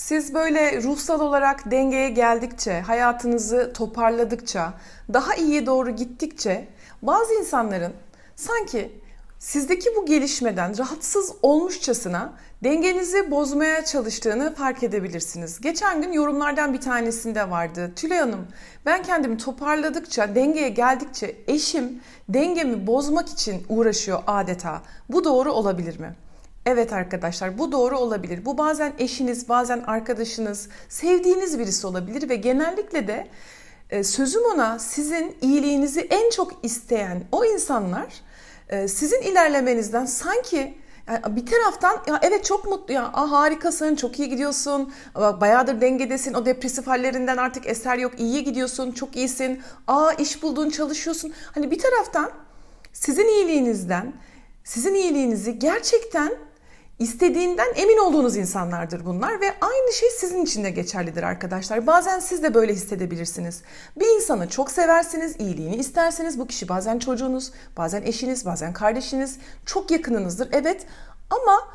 Siz böyle ruhsal olarak dengeye geldikçe, hayatınızı toparladıkça, daha iyiye doğru gittikçe bazı insanların sanki sizdeki bu gelişmeden rahatsız olmuşçasına dengenizi bozmaya çalıştığını fark edebilirsiniz. Geçen gün yorumlardan bir tanesinde vardı. Tülay Hanım ben kendimi toparladıkça, dengeye geldikçe eşim dengemi bozmak için uğraşıyor adeta. Bu doğru olabilir mi? Evet arkadaşlar bu doğru olabilir. Bu bazen eşiniz, bazen arkadaşınız, sevdiğiniz birisi olabilir ve genellikle de e, sözüm ona sizin iyiliğinizi en çok isteyen o insanlar e, sizin ilerlemenizden sanki yani bir taraftan ya evet çok mutlu ya ah, harikasın çok iyi gidiyorsun bayağıdır dengedesin o depresif hallerinden artık eser yok iyiye gidiyorsun çok iyisin aa iş buldun çalışıyorsun hani bir taraftan sizin iyiliğinizden sizin iyiliğinizi gerçekten istediğinden emin olduğunuz insanlardır bunlar ve aynı şey sizin için de geçerlidir arkadaşlar. Bazen siz de böyle hissedebilirsiniz. Bir insanı çok seversiniz, iyiliğini isterseniz bu kişi bazen çocuğunuz, bazen eşiniz, bazen kardeşiniz, çok yakınınızdır. Evet ama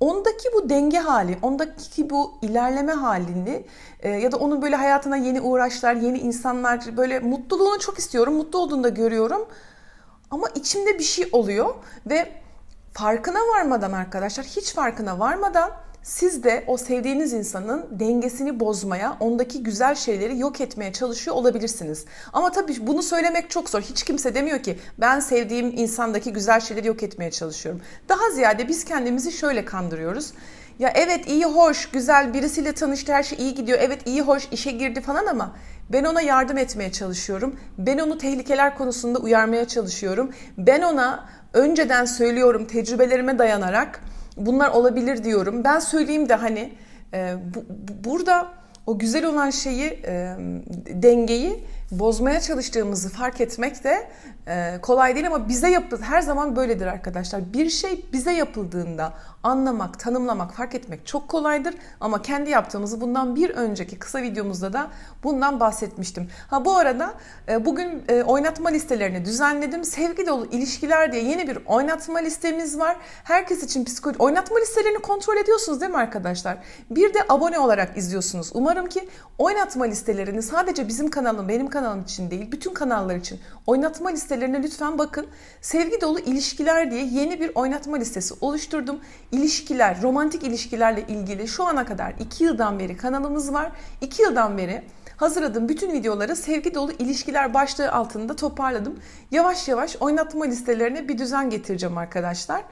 ondaki bu denge hali, ondaki bu ilerleme halini e, ya da onun böyle hayatına yeni uğraşlar, yeni insanlar böyle mutluluğunu çok istiyorum. Mutlu olduğunu da görüyorum. Ama içimde bir şey oluyor ve farkına varmadan arkadaşlar hiç farkına varmadan siz de o sevdiğiniz insanın dengesini bozmaya, ondaki güzel şeyleri yok etmeye çalışıyor olabilirsiniz. Ama tabii bunu söylemek çok zor. Hiç kimse demiyor ki ben sevdiğim insandaki güzel şeyleri yok etmeye çalışıyorum. Daha ziyade biz kendimizi şöyle kandırıyoruz. Ya evet iyi hoş güzel birisiyle tanıştı her şey iyi gidiyor. Evet iyi hoş işe girdi falan ama ben ona yardım etmeye çalışıyorum. Ben onu tehlikeler konusunda uyarmaya çalışıyorum. Ben ona önceden söylüyorum tecrübelerime dayanarak bunlar olabilir diyorum. Ben söyleyeyim de hani e, bu, burada o güzel olan şeyi e, dengeyi bozmaya çalıştığımızı fark etmek de e, kolay değil ama bize yapıl her zaman böyledir arkadaşlar. Bir şey bize yapıldığında anlamak, tanımlamak, fark etmek çok kolaydır ama kendi yaptığımızı bundan bir önceki kısa videomuzda da bundan bahsetmiştim. Ha bu arada e, bugün e, oynatma listelerini düzenledim. Sevgi dolu ilişkiler diye yeni bir oynatma listemiz var. Herkes için psikoloji oynatma listelerini kontrol ediyorsunuz değil mi arkadaşlar? Bir de abone olarak izliyorsunuz. Umarım ki oynatma listelerini sadece bizim kanalım, benim kanalım için değil, bütün kanallar için oynatma listelerine lütfen bakın. Sevgi dolu ilişkiler diye yeni bir oynatma listesi oluşturdum. İlişkiler, romantik ilişkilerle ilgili şu ana kadar 2 yıldan beri kanalımız var. 2 yıldan beri hazırladığım bütün videoları sevgi dolu ilişkiler başlığı altında toparladım. Yavaş yavaş oynatma listelerine bir düzen getireceğim arkadaşlar.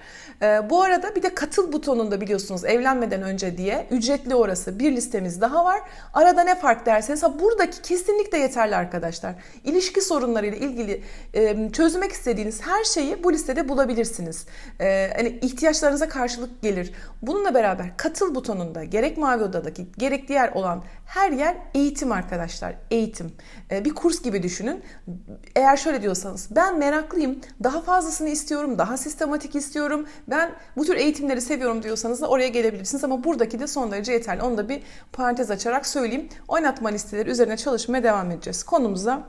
Ee, bu arada bir de katıl butonunda biliyorsunuz evlenmeden önce diye ücretli orası bir listemiz daha var. Arada ne fark derseniz ha buradaki kesinlikle yeterli arkadaşlar. İlişki sorunlarıyla ilgili e, çözmek istediğiniz her şeyi bu listede bulabilirsiniz. E, hani ihtiyaçlarınıza karşılık gelir. Bununla beraber katıl butonunda gerek mavi odadaki gerek diğer olan her yer eğitim arkadaşlar. Eğitim. E, bir kurs gibi düşünün. Eğer şöyle diyorsanız ben meraklıyım, daha fazlasını istiyorum, daha sistematik istiyorum. Ben bu tür eğitimleri seviyorum diyorsanız da oraya gelebilirsiniz ama buradaki de son derece yeterli. Onu da bir parantez açarak söyleyeyim. Oynatma listeleri üzerine çalışmaya devam edeceğiz. Konumuza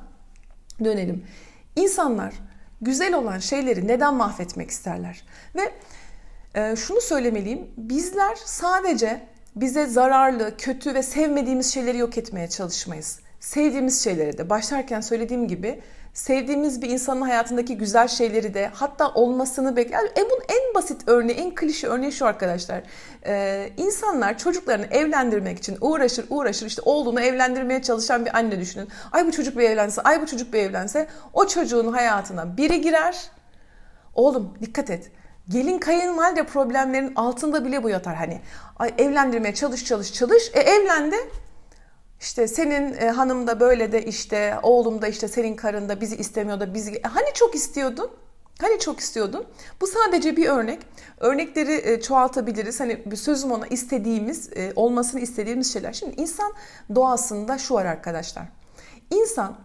dönelim. İnsanlar güzel olan şeyleri neden mahvetmek isterler? Ve e, şunu söylemeliyim. Bizler sadece bize zararlı, kötü ve sevmediğimiz şeyleri yok etmeye çalışmayız. Sevdiğimiz şeyleri de başlarken söylediğim gibi sevdiğimiz bir insanın hayatındaki güzel şeyleri de hatta olmasını bekler. E bunun en basit örneği, en klişe örneği şu arkadaşlar. Ee, insanlar çocuklarını evlendirmek için uğraşır uğraşır işte oğlunu evlendirmeye çalışan bir anne düşünün. Ay bu çocuk bir evlense, ay bu çocuk bir evlense o çocuğun hayatına biri girer. Oğlum dikkat et. Gelin kayınvalide problemlerin altında bile bu yatar. Hani evlendirmeye çalış çalış çalış. E evlendi. İşte senin e, hanım da böyle de işte oğlum da işte senin karın da bizi istemiyor da bizi... E, hani çok istiyordun? Hani çok istiyordun? Bu sadece bir örnek. Örnekleri e, çoğaltabiliriz. Hani sözüm ona istediğimiz, e, olmasını istediğimiz şeyler. Şimdi insan doğasında şu var arkadaşlar. İnsan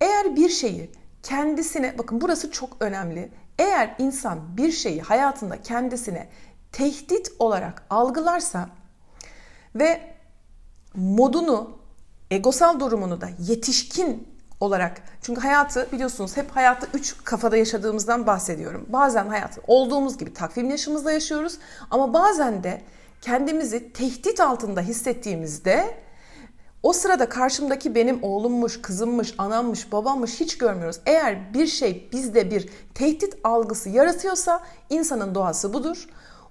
eğer bir şeyi kendisine, bakın burası çok önemli. Eğer insan bir şeyi hayatında kendisine tehdit olarak algılarsa ve modunu, egosal durumunu da yetişkin olarak çünkü hayatı biliyorsunuz hep hayatı üç kafada yaşadığımızdan bahsediyorum. Bazen hayatı olduğumuz gibi takvim yaşımızda yaşıyoruz ama bazen de kendimizi tehdit altında hissettiğimizde o sırada karşımdaki benim oğlummuş, kızımmış, anammış, babammış hiç görmüyoruz. Eğer bir şey bizde bir tehdit algısı yaratıyorsa insanın doğası budur.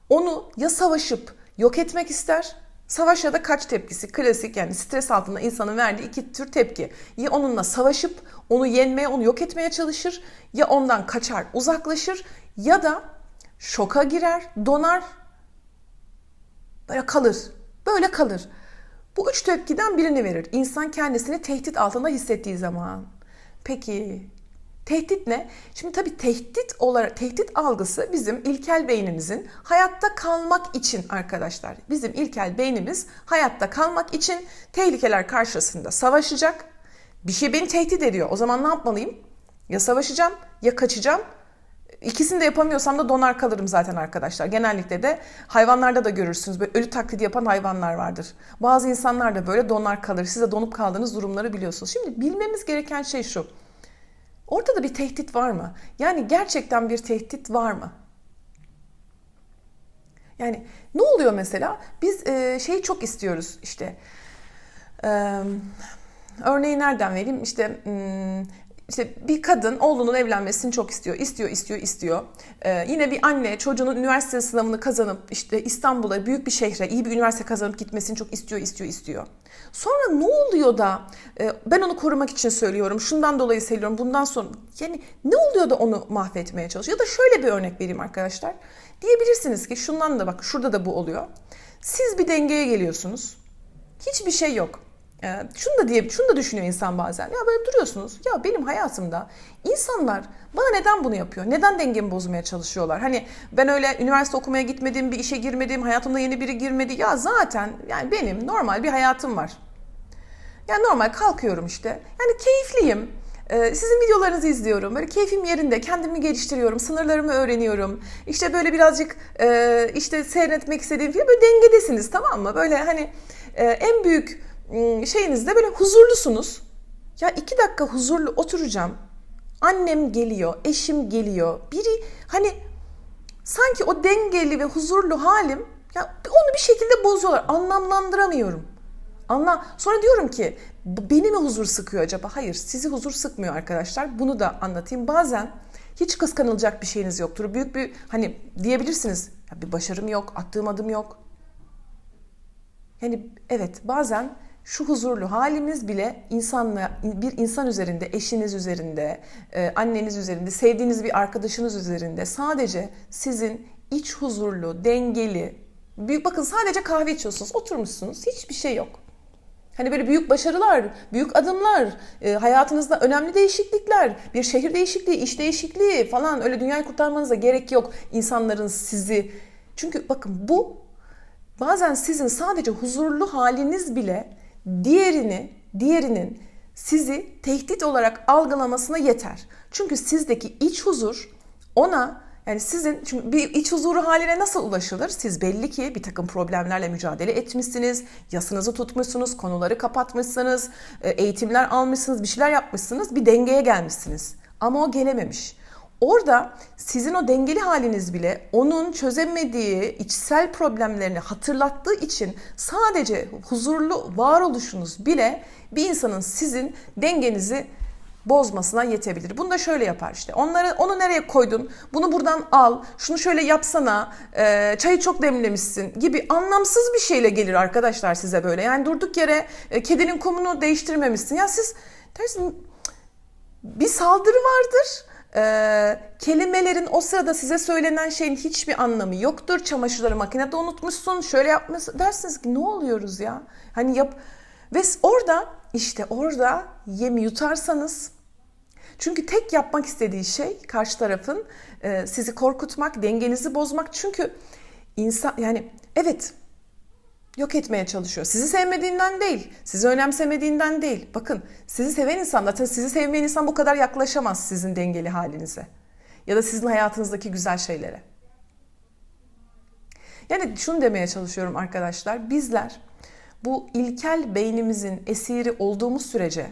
Onu ya savaşıp yok etmek ister. Savaş ya da kaç tepkisi klasik yani stres altında insanın verdiği iki tür tepki. Ya onunla savaşıp onu yenmeye, onu yok etmeye çalışır ya ondan kaçar, uzaklaşır ya da şoka girer, donar, böyle kalır. Böyle kalır. Bu üç tepkiden birini verir. İnsan kendisini tehdit altında hissettiği zaman. Peki tehdit ne? Şimdi tabii tehdit olarak tehdit algısı bizim ilkel beynimizin hayatta kalmak için arkadaşlar. Bizim ilkel beynimiz hayatta kalmak için tehlikeler karşısında savaşacak. Bir şey beni tehdit ediyor. O zaman ne yapmalıyım? Ya savaşacağım ya kaçacağım İkisini de yapamıyorsam da donar kalırım zaten arkadaşlar. Genellikle de hayvanlarda da görürsünüz. Böyle ölü taklidi yapan hayvanlar vardır. Bazı insanlar da böyle donar kalır. Siz de donup kaldığınız durumları biliyorsunuz. Şimdi bilmemiz gereken şey şu. Ortada bir tehdit var mı? Yani gerçekten bir tehdit var mı? Yani ne oluyor mesela? Biz e, şeyi çok istiyoruz işte. E, örneği nereden vereyim? İşte hmm, işte bir kadın oğlunun evlenmesini çok istiyor. İstiyor, istiyor, istiyor. Ee, yine bir anne çocuğunun üniversite sınavını kazanıp işte İstanbul'a büyük bir şehre iyi bir üniversite kazanıp gitmesini çok istiyor, istiyor, istiyor. Sonra ne oluyor da e, ben onu korumak için söylüyorum. Şundan dolayı söylüyorum. Bundan sonra yani ne oluyor da onu mahvetmeye çalışıyor? Ya da şöyle bir örnek vereyim arkadaşlar. Diyebilirsiniz ki şundan da bak şurada da bu oluyor. Siz bir dengeye geliyorsunuz. Hiçbir şey yok. Ee, şunu da diye şunu da düşünüyor insan bazen. Ya böyle duruyorsunuz. Ya benim hayatımda insanlar bana neden bunu yapıyor? Neden dengemi bozmaya çalışıyorlar? Hani ben öyle üniversite okumaya gitmedim, bir işe girmedim, hayatımda yeni biri girmedi. Ya zaten yani benim normal bir hayatım var. Yani normal kalkıyorum işte. Yani keyifliyim. Ee, sizin videolarınızı izliyorum. Böyle keyfim yerinde. Kendimi geliştiriyorum. Sınırlarımı öğreniyorum. İşte böyle birazcık e, işte seyretmek istediğim film. Böyle dengedesiniz tamam mı? Böyle hani e, en büyük şeyinizde böyle huzurlusunuz. Ya iki dakika huzurlu oturacağım. Annem geliyor, eşim geliyor. Biri hani sanki o dengeli ve huzurlu halim ya onu bir şekilde bozuyorlar. Anlamlandıramıyorum. Anla. Sonra diyorum ki beni mi huzur sıkıyor acaba? Hayır, sizi huzur sıkmıyor arkadaşlar. Bunu da anlatayım. Bazen hiç kıskanılacak bir şeyiniz yoktur. Büyük bir hani diyebilirsiniz. Ya bir başarım yok, attığım adım yok. Yani evet bazen şu huzurlu halimiz bile insanla bir insan üzerinde, eşiniz üzerinde, e, anneniz üzerinde, sevdiğiniz bir arkadaşınız üzerinde sadece sizin iç huzurlu, dengeli, büyük bakın sadece kahve içiyorsunuz, oturmuşsunuz, hiçbir şey yok. Hani böyle büyük başarılar, büyük adımlar, e, hayatınızda önemli değişiklikler, bir şehir değişikliği, iş değişikliği falan öyle dünyayı kurtarmanıza gerek yok. İnsanların sizi çünkü bakın bu bazen sizin sadece huzurlu haliniz bile diğerini, diğerinin sizi tehdit olarak algılamasına yeter. Çünkü sizdeki iç huzur ona yani sizin çünkü bir iç huzuru haline nasıl ulaşılır? Siz belli ki bir takım problemlerle mücadele etmişsiniz, yasınızı tutmuşsunuz, konuları kapatmışsınız, e, eğitimler almışsınız, bir şeyler yapmışsınız, bir dengeye gelmişsiniz. Ama o gelememiş. Orada sizin o dengeli haliniz bile onun çözemediği içsel problemlerini hatırlattığı için sadece huzurlu varoluşunuz bile bir insanın sizin dengenizi bozmasına yetebilir. Bunu da şöyle yapar işte. Onları onu nereye koydun? Bunu buradan al. Şunu şöyle yapsana. E, çayı çok demlemişsin gibi anlamsız bir şeyle gelir arkadaşlar size böyle. Yani durduk yere e, kedinin kumunu değiştirmemişsin. Ya siz dersin bir saldırı vardır ee, kelimelerin o sırada size söylenen şeyin hiçbir anlamı yoktur. Çamaşırları makinede unutmuşsun, şöyle yapmışsın. Dersiniz ki ne oluyoruz ya? Hani yap ve orada işte orada yemi yutarsanız çünkü tek yapmak istediği şey karşı tarafın e, sizi korkutmak, dengenizi bozmak. Çünkü insan yani evet yok etmeye çalışıyor. Sizi sevmediğinden değil, sizi önemsemediğinden değil. Bakın sizi seven insan zaten sizi sevmeyen insan bu kadar yaklaşamaz sizin dengeli halinize. Ya da sizin hayatınızdaki güzel şeylere. Yani şunu demeye çalışıyorum arkadaşlar. Bizler bu ilkel beynimizin esiri olduğumuz sürece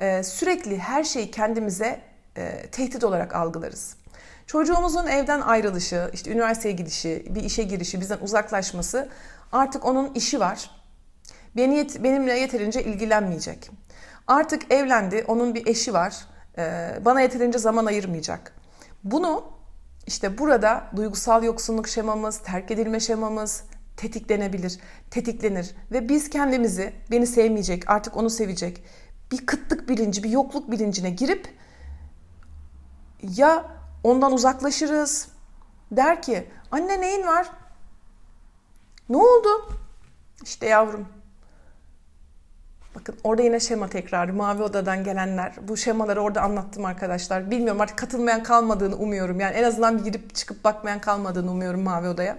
e, sürekli her şeyi kendimize e, tehdit olarak algılarız. Çocuğumuzun evden ayrılışı, işte üniversiteye gidişi, bir işe girişi, bizden uzaklaşması artık onun işi var. Beni yet- benimle yeterince ilgilenmeyecek. Artık evlendi, onun bir eşi var. Ee, bana yeterince zaman ayırmayacak. Bunu işte burada duygusal yoksunluk şemamız, terk edilme şemamız tetiklenebilir, tetiklenir ve biz kendimizi beni sevmeyecek, artık onu sevecek bir kıtlık bilinci, bir yokluk bilincine girip ya ondan uzaklaşırız der ki anne neyin var? Ne oldu? İşte yavrum Bakın orada yine şema tekrarı. Mavi Oda'dan gelenler. Bu şemaları orada anlattım arkadaşlar. Bilmiyorum artık katılmayan kalmadığını umuyorum. Yani en azından bir girip çıkıp bakmayan kalmadığını umuyorum Mavi Oda'ya.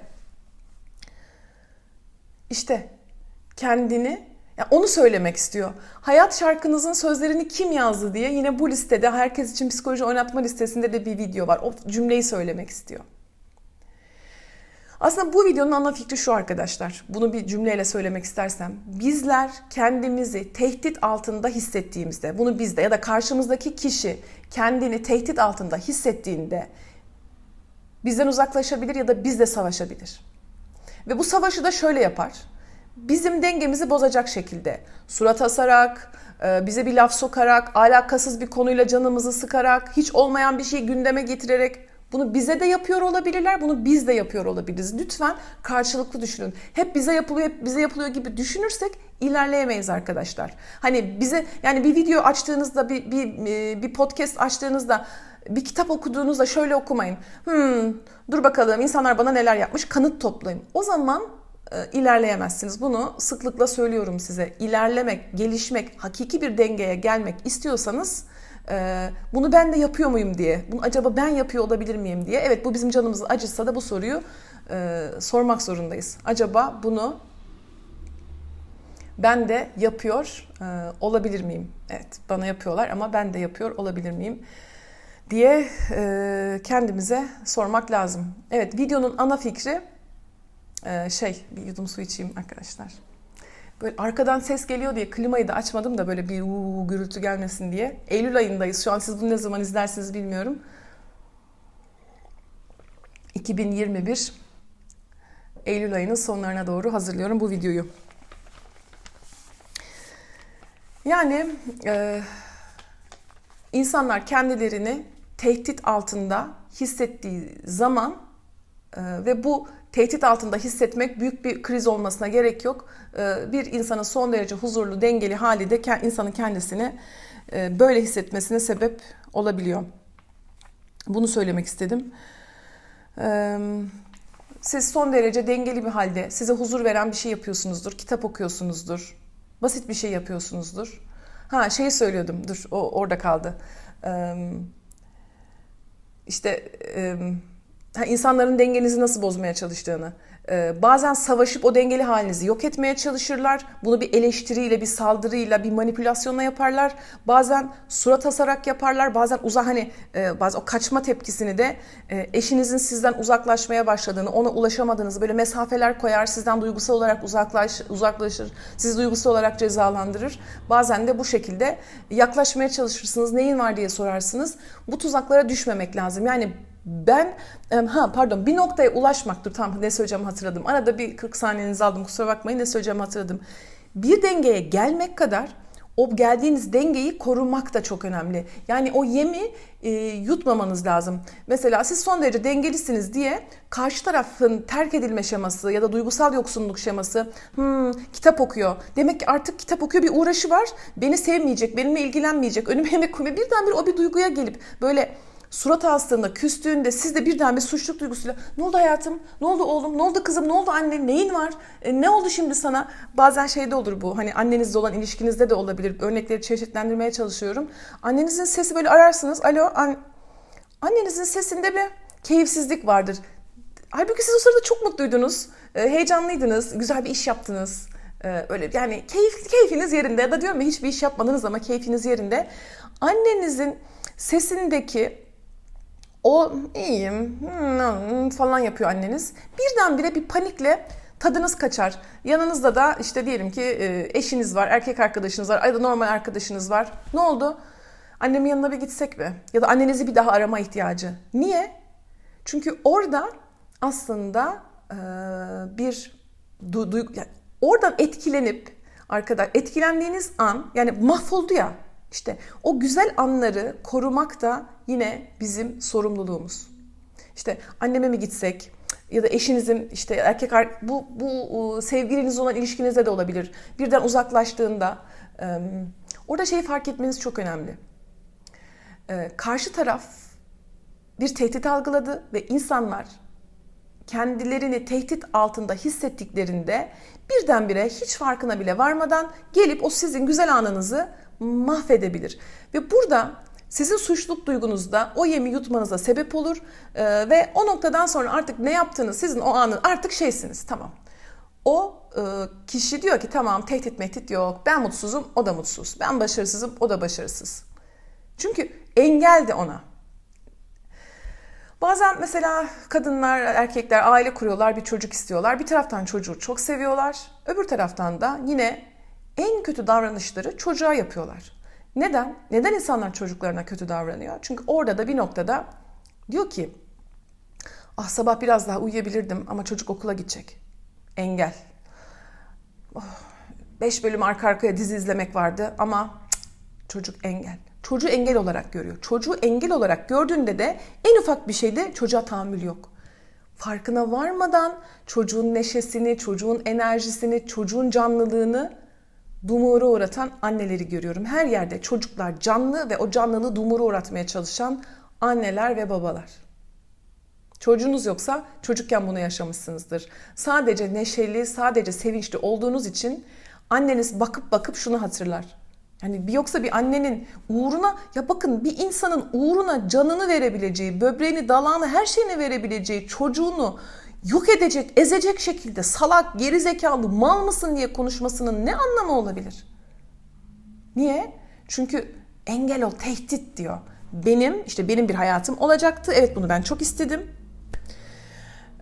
İşte kendini ya onu söylemek istiyor. Hayat şarkınızın sözlerini kim yazdı diye yine bu listede herkes için psikoloji oynatma listesinde de bir video var. O cümleyi söylemek istiyor. Aslında bu videonun ana fikri şu arkadaşlar. Bunu bir cümleyle söylemek istersem. Bizler kendimizi tehdit altında hissettiğimizde, bunu bizde ya da karşımızdaki kişi kendini tehdit altında hissettiğinde bizden uzaklaşabilir ya da bizle savaşabilir. Ve bu savaşı da şöyle yapar. Bizim dengemizi bozacak şekilde surat asarak, e, bize bir laf sokarak, alakasız bir konuyla canımızı sıkarak, hiç olmayan bir şeyi gündeme getirerek bunu bize de yapıyor olabilirler, bunu biz de yapıyor olabiliriz. Lütfen karşılıklı düşünün. Hep bize yapılıyor, hep bize yapılıyor gibi düşünürsek ilerleyemeyiz arkadaşlar. Hani bize yani bir video açtığınızda, bir bir e, bir podcast açtığınızda bir kitap okuduğunuzda şöyle okumayın. Hmm, dur bakalım insanlar bana neler yapmış kanıt toplayın. O zaman ilerleyemezsiniz. Bunu sıklıkla söylüyorum size. İlerlemek, gelişmek, hakiki bir dengeye gelmek istiyorsanız e, bunu ben de yapıyor muyum diye, bunu acaba ben yapıyor olabilir miyim diye. Evet bu bizim canımızı acıtsa da bu soruyu e, sormak zorundayız. Acaba bunu ben de yapıyor e, olabilir miyim? Evet bana yapıyorlar ama ben de yapıyor olabilir miyim? diye e, kendimize sormak lazım. Evet videonun ana fikri e, şey bir yudum su içeyim arkadaşlar. Böyle arkadan ses geliyor diye klimayı da açmadım da böyle bir uuu gürültü gelmesin diye. Eylül ayındayız. Şu an siz bunu ne zaman izlersiniz bilmiyorum. 2021 Eylül ayının sonlarına doğru hazırlıyorum bu videoyu. Yani e, insanlar kendilerini tehdit altında hissettiği zaman e, ve bu tehdit altında hissetmek büyük bir kriz olmasına gerek yok. E, bir insanın son derece huzurlu, dengeli hali de insanın kendisini e, böyle hissetmesine sebep olabiliyor. Bunu söylemek istedim. Siz son derece dengeli bir halde, size huzur veren bir şey yapıyorsunuzdur, kitap okuyorsunuzdur, basit bir şey yapıyorsunuzdur. Ha şeyi söylüyordum, dur o orada kaldı. Ee, işte e, ha, insanların dengenizi nasıl bozmaya çalıştığını. Ee, bazen savaşıp o dengeli halinizi yok etmeye çalışırlar. Bunu bir eleştiriyle, bir saldırıyla, bir manipülasyonla yaparlar. Bazen surat asarak yaparlar. Bazen uzak hani e, bazen o kaçma tepkisini de e, eşinizin sizden uzaklaşmaya başladığını, ona ulaşamadığınızı böyle mesafeler koyar, sizden duygusal olarak uzaklaş, uzaklaşır, sizi duygusal olarak cezalandırır. Bazen de bu şekilde yaklaşmaya çalışırsınız. Neyin var diye sorarsınız. Bu tuzaklara düşmemek lazım. Yani ben ha pardon bir noktaya ulaşmaktır. Tamam ne söyleyeceğimi hatırladım. Arada bir 40 saniyenizi aldım kusura bakmayın ne söyleyeceğimi hatırladım. Bir dengeye gelmek kadar o geldiğiniz dengeyi korumak da çok önemli. Yani o yemi e, yutmamanız lazım. Mesela siz son derece dengelisiniz diye karşı tarafın terk edilme şeması ya da duygusal yoksunluk şeması hmm, kitap okuyor. Demek ki artık kitap okuyor bir uğraşı var. Beni sevmeyecek, benimle ilgilenmeyecek, önüme yemek koymuyor. Birdenbire o bir duyguya gelip böyle surat astığında, küstüğünde siz de birden bir suçluluk duygusuyla ne oldu hayatım, ne oldu oğlum, ne oldu kızım, ne oldu anne, neyin var, e, ne oldu şimdi sana? Bazen şeyde olur bu, hani annenizle olan ilişkinizde de olabilir. Örnekleri çeşitlendirmeye çalışıyorum. Annenizin sesi böyle ararsınız, alo, an annenizin sesinde bir keyifsizlik vardır. Halbuki siz o sırada çok mutluydunuz, e, heyecanlıydınız, güzel bir iş yaptınız. E, öyle yani keyif, keyfiniz yerinde ya da diyorum ya hiçbir iş yapmadınız ama keyfiniz yerinde. Annenizin sesindeki o iyiyim hmm, falan yapıyor anneniz. Birdenbire bir panikle tadınız kaçar. Yanınızda da işte diyelim ki eşiniz var, erkek arkadaşınız var ya da normal arkadaşınız var. Ne oldu? Annemin yanına bir gitsek mi? Ya da annenizi bir daha arama ihtiyacı. Niye? Çünkü orada aslında e, bir du, duygu, yani oradan etkilenip arkadaş etkilendiğiniz an yani mahvoldu ya işte o güzel anları korumak da yine bizim sorumluluğumuz. İşte anneme mi gitsek ya da eşinizin işte erkek bu bu sevgiliniz olan ilişkinizde de olabilir. Birden uzaklaştığında orada şeyi fark etmeniz çok önemli. Karşı taraf bir tehdit algıladı ve insanlar kendilerini tehdit altında hissettiklerinde birdenbire hiç farkına bile varmadan gelip o sizin güzel anınızı mahvedebilir. Ve burada sizin suçluluk duygunuzda o yemi yutmanıza sebep olur Ee, ve o noktadan sonra artık ne yaptığınız sizin o anı artık şeysiniz tamam. O e, kişi diyor ki tamam tehdit mehdit yok ben mutsuzum o da mutsuz ben başarısızım o da başarısız. Çünkü engeldi ona. Bazen mesela kadınlar, erkekler aile kuruyorlar, bir çocuk istiyorlar. Bir taraftan çocuğu çok seviyorlar. Öbür taraftan da yine en kötü davranışları çocuğa yapıyorlar. Neden? Neden insanlar çocuklarına kötü davranıyor? Çünkü orada da bir noktada diyor ki ah sabah biraz daha uyuyabilirdim ama çocuk okula gidecek. Engel. Oh, beş bölüm arka arkaya dizi izlemek vardı ama çocuk engel. Çocuğu engel olarak görüyor. Çocuğu engel olarak gördüğünde de en ufak bir şeyde çocuğa tahammül yok. Farkına varmadan çocuğun neşesini, çocuğun enerjisini, çocuğun canlılığını dumura uğratan anneleri görüyorum. Her yerde çocuklar canlı ve o canlılığı dumura uğratmaya çalışan anneler ve babalar. Çocuğunuz yoksa çocukken bunu yaşamışsınızdır. Sadece neşeli, sadece sevinçli olduğunuz için anneniz bakıp bakıp şunu hatırlar. Yani bir yoksa bir annenin uğruna ya bakın bir insanın uğruna canını verebileceği, böbreğini, dalağını, her şeyini verebileceği çocuğunu yok edecek, ezecek şekilde salak, geri zekalı, mal mısın diye konuşmasının ne anlamı olabilir? Niye? Çünkü engel ol, tehdit diyor. Benim, işte benim bir hayatım olacaktı. Evet bunu ben çok istedim.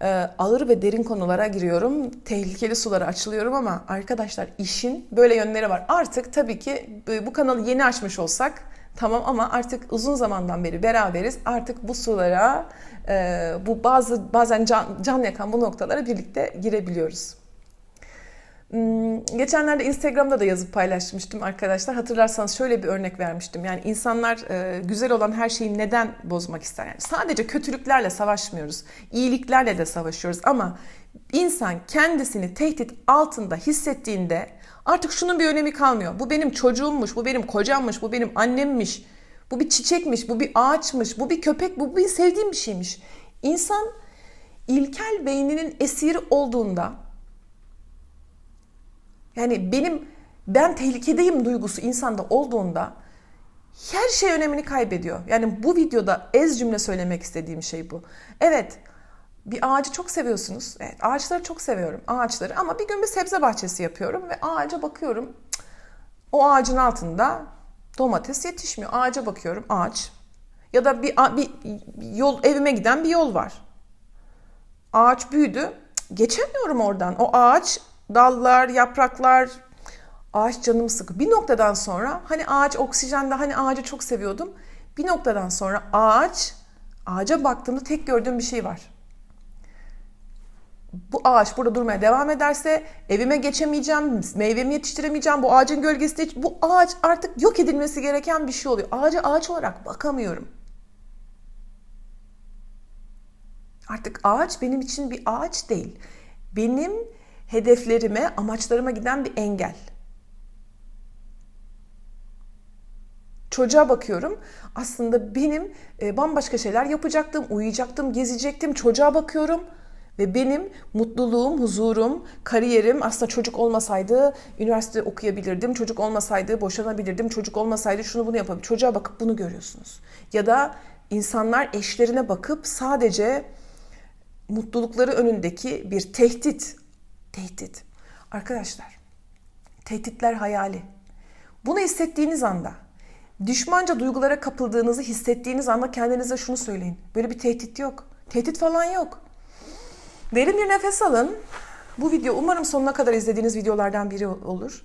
Ee, ağır ve derin konulara giriyorum. Tehlikeli sulara açılıyorum ama arkadaşlar işin böyle yönleri var. Artık tabii ki bu kanalı yeni açmış olsak tamam ama artık uzun zamandan beri beraberiz. Artık bu sulara, e, bu bazı bazen can, can yakan bu noktalara birlikte girebiliyoruz. Hmm, Geçenlerde Instagram'da da yazıp paylaşmıştım arkadaşlar. Hatırlarsanız şöyle bir örnek vermiştim. Yani insanlar e, güzel olan her şeyi neden bozmak ister? Yani sadece kötülüklerle savaşmıyoruz. iyiliklerle de savaşıyoruz ama insan kendisini tehdit altında hissettiğinde artık şunun bir önemi kalmıyor. Bu benim çocuğummuş, bu benim kocammış, bu benim annemmiş, bu bir çiçekmiş, bu bir ağaçmış, bu bir köpek, bu bir sevdiğim bir şeymiş. İnsan ilkel beyninin esiri olduğunda yani benim ben tehlikedeyim duygusu insanda olduğunda her şey önemini kaybediyor. Yani bu videoda ez cümle söylemek istediğim şey bu. Evet bir ağacı çok seviyorsunuz. Evet ağaçları çok seviyorum ağaçları ama bir gün bir sebze bahçesi yapıyorum ve ağaca bakıyorum. O ağacın altında domates yetişmiyor. Ağaca bakıyorum ağaç. Ya da bir, bir yol evime giden bir yol var. Ağaç büyüdü. Geçemiyorum oradan. O ağaç dallar, yapraklar, ağaç canımı sıkıyor. Bir noktadan sonra hani ağaç oksijende hani ağacı çok seviyordum. Bir noktadan sonra ağaç, ağaca baktığımda tek gördüğüm bir şey var. Bu ağaç burada durmaya devam ederse evime geçemeyeceğim, meyvemi yetiştiremeyeceğim. Bu ağacın gölgesi de bu ağaç artık yok edilmesi gereken bir şey oluyor. Ağaca ağaç olarak bakamıyorum. Artık ağaç benim için bir ağaç değil. Benim hedeflerime, amaçlarıma giden bir engel. Çocuğa bakıyorum. Aslında benim e, bambaşka şeyler yapacaktım, uyuyacaktım, gezecektim. Çocuğa bakıyorum ve benim mutluluğum, huzurum, kariyerim aslında çocuk olmasaydı üniversite okuyabilirdim. Çocuk olmasaydı boşanabilirdim. Çocuk olmasaydı şunu bunu yapabilirdim. Çocuğa bakıp bunu görüyorsunuz. Ya da insanlar eşlerine bakıp sadece mutlulukları önündeki bir tehdit Tehdit. Arkadaşlar, tehditler hayali. Bunu hissettiğiniz anda, düşmanca duygulara kapıldığınızı hissettiğiniz anda kendinize şunu söyleyin. Böyle bir tehdit yok. Tehdit falan yok. Derin bir nefes alın. Bu video umarım sonuna kadar izlediğiniz videolardan biri olur.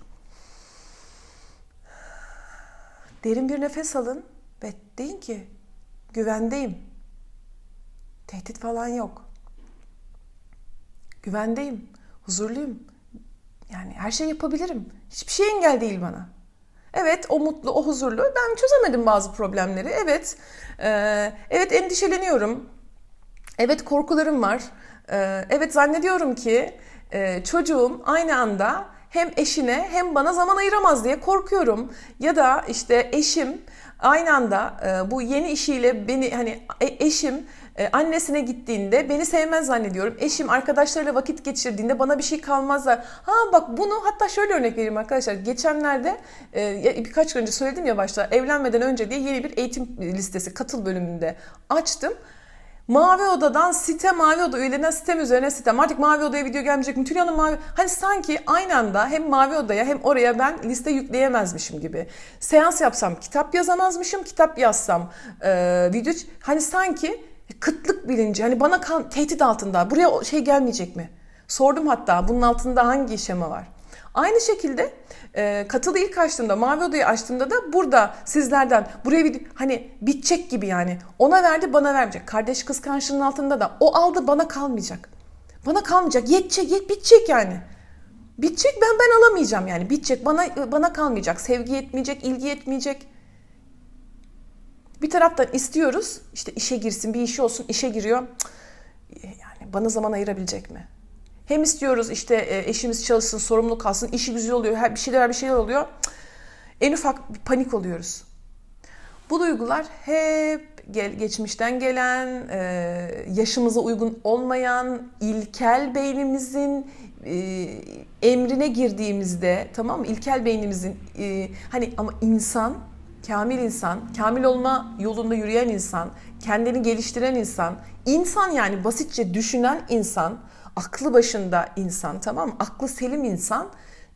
Derin bir nefes alın ve deyin ki güvendeyim. Tehdit falan yok. Güvendeyim, huzurluyum. Yani her şey yapabilirim. Hiçbir şey engel değil bana. Evet o mutlu, o huzurlu. Ben çözemedim bazı problemleri. Evet, e, evet endişeleniyorum. Evet korkularım var. E, evet zannediyorum ki e, çocuğum aynı anda hem eşine hem bana zaman ayıramaz diye korkuyorum. Ya da işte eşim aynı anda e, bu yeni işiyle beni hani e, eşim annesine gittiğinde beni sevmez zannediyorum. Eşim arkadaşlarıyla vakit geçirdiğinde bana bir şey kalmaz da. Ha bak bunu hatta şöyle örnek vereyim arkadaşlar. Geçenlerde birkaç gün önce söyledim ya başta evlenmeden önce diye yeni bir eğitim listesi katıl bölümünde açtım. Mavi Oda'dan site Mavi Oda üyelerinden sitem üzerine sitem. Artık Mavi Oda'ya video gelmeyecek mi? Tülya'nın Mavi... Hani sanki aynı anda hem Mavi Oda'ya hem oraya ben liste yükleyemezmişim gibi. Seans yapsam kitap yazamazmışım, kitap yazsam e, video... Hani sanki kıtlık bilinci, hani bana kal, tehdit altında. Buraya şey gelmeyecek mi? Sordum hatta bunun altında hangi şema var? Aynı şekilde e, katılı ilk açtığımda, Mavi Oda'yı açtığımda da burada sizlerden buraya bir hani bitecek gibi yani. Ona verdi bana vermeyecek. Kardeş kıskançlığının altında da o aldı bana kalmayacak. Bana kalmayacak. Yetecek, yet, bitecek yani. Bitecek ben ben alamayacağım yani. Bitecek bana bana kalmayacak. Sevgi yetmeyecek, ilgi yetmeyecek. Bir taraftan istiyoruz işte işe girsin, bir işi olsun, işe giriyor. Yani bana zaman ayırabilecek mi? Hem istiyoruz işte e, eşimiz çalışsın, sorumluluk kalsın, işi güzel oluyor, her bir şeyler bir şeyler oluyor. En ufak bir panik oluyoruz. Bu duygular hep geçmişten gelen, e, yaşımıza uygun olmayan, ilkel beynimizin e, emrine girdiğimizde, tamam mı? İlkel beynimizin e, hani ama insan, kamil insan, kamil olma yolunda yürüyen insan, kendini geliştiren insan, insan yani basitçe düşünen insan, aklı başında insan, tamam mı? Aklı selim insan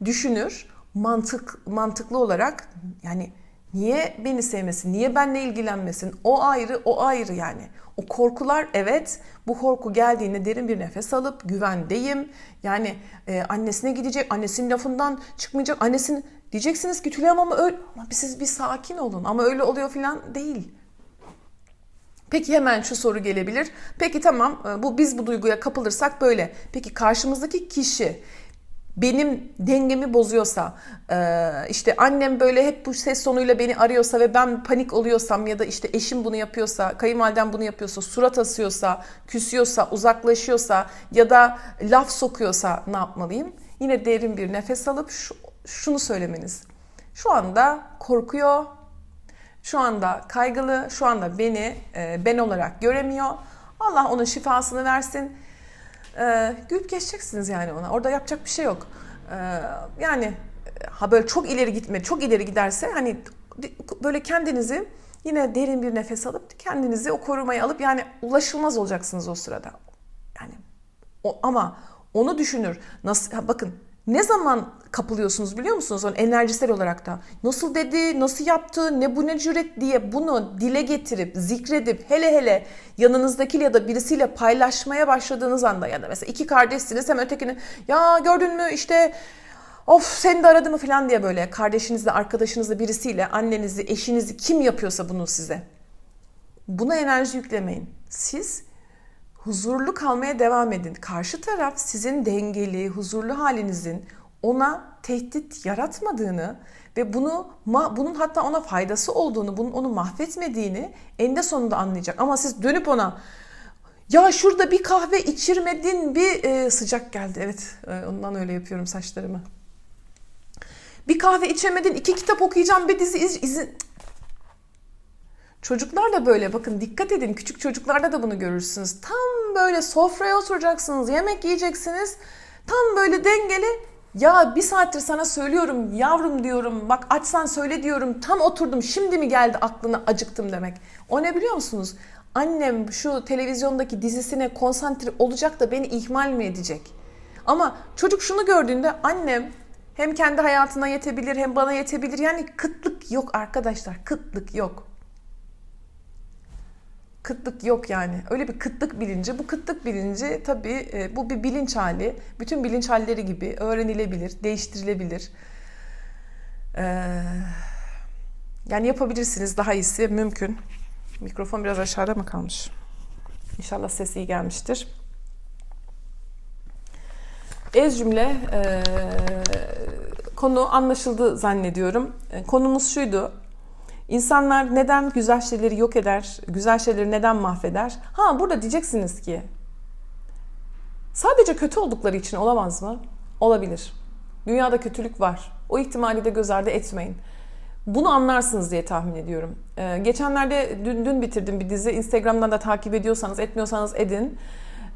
düşünür, mantık mantıklı olarak yani Niye beni sevmesin? Niye benimle ilgilenmesin? O ayrı, o ayrı yani. O korkular evet. Bu korku geldiğinde derin bir nefes alıp güvendeyim. Yani e, annesine gidecek, annesinin lafından çıkmayacak. Annesin diyeceksiniz ki Tülay ama öyle ama siz bir sakin olun. Ama öyle oluyor falan değil. Peki hemen şu soru gelebilir. Peki tamam e, bu biz bu duyguya kapılırsak böyle. Peki karşımızdaki kişi benim dengemi bozuyorsa, e, işte annem böyle hep bu ses tonuyla beni arıyorsa ve ben panik oluyorsam ya da işte eşim bunu yapıyorsa, kayınvalidem bunu yapıyorsa, surat asıyorsa, küsüyorsa, uzaklaşıyorsa ya da laf sokuyorsa ne yapmalıyım? Yine derin bir nefes alıp şu, şunu söylemeniz. Şu anda korkuyor, şu anda kaygılı, şu anda beni e, ben olarak göremiyor. Allah onun şifasını versin. Ee, gülüp geçeceksiniz yani ona. Orada yapacak bir şey yok. Ee, yani ha böyle çok ileri gitme, çok ileri giderse hani böyle kendinizi yine derin bir nefes alıp kendinizi o korumaya alıp yani ulaşılmaz olacaksınız o sırada. Yani o, ama onu düşünür. Nasıl bakın ne zaman kapılıyorsunuz biliyor musunuz? Onun enerjisel olarak da. Nasıl dedi, nasıl yaptı, ne bu ne cüret diye bunu dile getirip, zikredip, hele hele yanınızdakiyle ya da birisiyle paylaşmaya başladığınız anda ya da mesela iki kardeşsiniz hem ötekini ya gördün mü işte of seni de aradı mı falan diye böyle kardeşinizle, arkadaşınızla birisiyle annenizi, eşinizi kim yapıyorsa bunu size. Buna enerji yüklemeyin. Siz huzurlu kalmaya devam edin. Karşı taraf sizin dengeli, huzurlu halinizin ona tehdit yaratmadığını ve bunu bunun hatta ona faydası olduğunu, bunun onu mahvetmediğini eninde sonunda anlayacak. Ama siz dönüp ona ya şurada bir kahve içirmedin, bir e, sıcak geldi. Evet, e, ondan öyle yapıyorum saçlarımı. Bir kahve içemedin, iki kitap okuyacağım, bir dizi iz, izin. Çocuklar da böyle bakın dikkat edin küçük çocuklarda da bunu görürsünüz. Tam böyle sofraya oturacaksınız, yemek yiyeceksiniz. Tam böyle dengeli ya bir saattir sana söylüyorum yavrum diyorum bak açsan söyle diyorum tam oturdum şimdi mi geldi aklına acıktım demek. O ne biliyor musunuz? Annem şu televizyondaki dizisine konsantre olacak da beni ihmal mi edecek? Ama çocuk şunu gördüğünde annem hem kendi hayatına yetebilir hem bana yetebilir. Yani kıtlık yok arkadaşlar kıtlık yok kıtlık yok yani. Öyle bir kıtlık bilinci. Bu kıtlık bilinci tabii e, bu bir bilinç hali. Bütün bilinç halleri gibi öğrenilebilir, değiştirilebilir. Ee, yani yapabilirsiniz daha iyisi mümkün. Mikrofon biraz aşağıda mı kalmış? İnşallah ses iyi gelmiştir. Ez cümle e, konu anlaşıldı zannediyorum. E, konumuz şuydu. İnsanlar neden güzel şeyleri yok eder, güzel şeyleri neden mahveder? Ha burada diyeceksiniz ki sadece kötü oldukları için olamaz mı? Olabilir. Dünyada kötülük var. O ihtimali de göz ardı etmeyin. Bunu anlarsınız diye tahmin ediyorum. Ee, geçenlerde dün, dün bitirdim bir dizi. Instagram'dan da takip ediyorsanız, etmiyorsanız edin.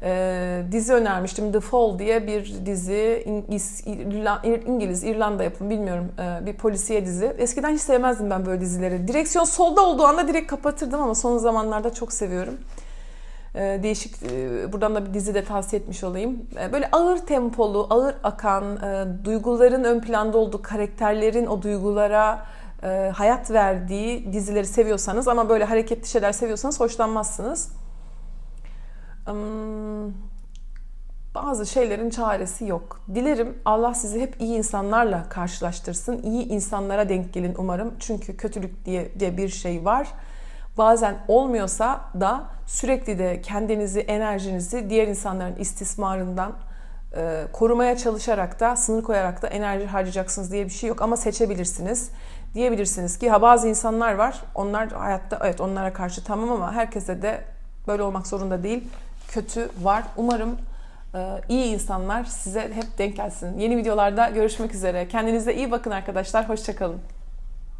Ee, dizi önermiştim. The Fall diye bir dizi. İngiliz, İrla- İngiliz İrlanda yapımı bilmiyorum. Ee, bir polisiye dizi. Eskiden hiç sevmezdim ben böyle dizileri. Direksiyon solda olduğu anda direkt kapatırdım ama son zamanlarda çok seviyorum. Ee, değişik e, buradan da bir dizi de tavsiye etmiş olayım. Ee, Böyle ağır tempolu, ağır akan, e, duyguların ön planda olduğu, karakterlerin o duygulara e, hayat verdiği dizileri seviyorsanız ama böyle hareketli şeyler seviyorsanız hoşlanmazsınız. Bazı şeylerin çaresi yok. Dilerim Allah sizi hep iyi insanlarla karşılaştırsın. İyi insanlara denk gelin umarım. Çünkü kötülük diye, diye bir şey var. Bazen olmuyorsa da sürekli de kendinizi, enerjinizi diğer insanların istismarından e, korumaya çalışarak da, sınır koyarak da enerji harcayacaksınız diye bir şey yok. Ama seçebilirsiniz. Diyebilirsiniz ki ha bazı insanlar var. Onlar hayatta evet onlara karşı tamam ama herkese de böyle olmak zorunda değil. Kötü var. Umarım e, iyi insanlar size hep denk gelsin. Yeni videolarda görüşmek üzere. Kendinize iyi bakın arkadaşlar. Hoşçakalın.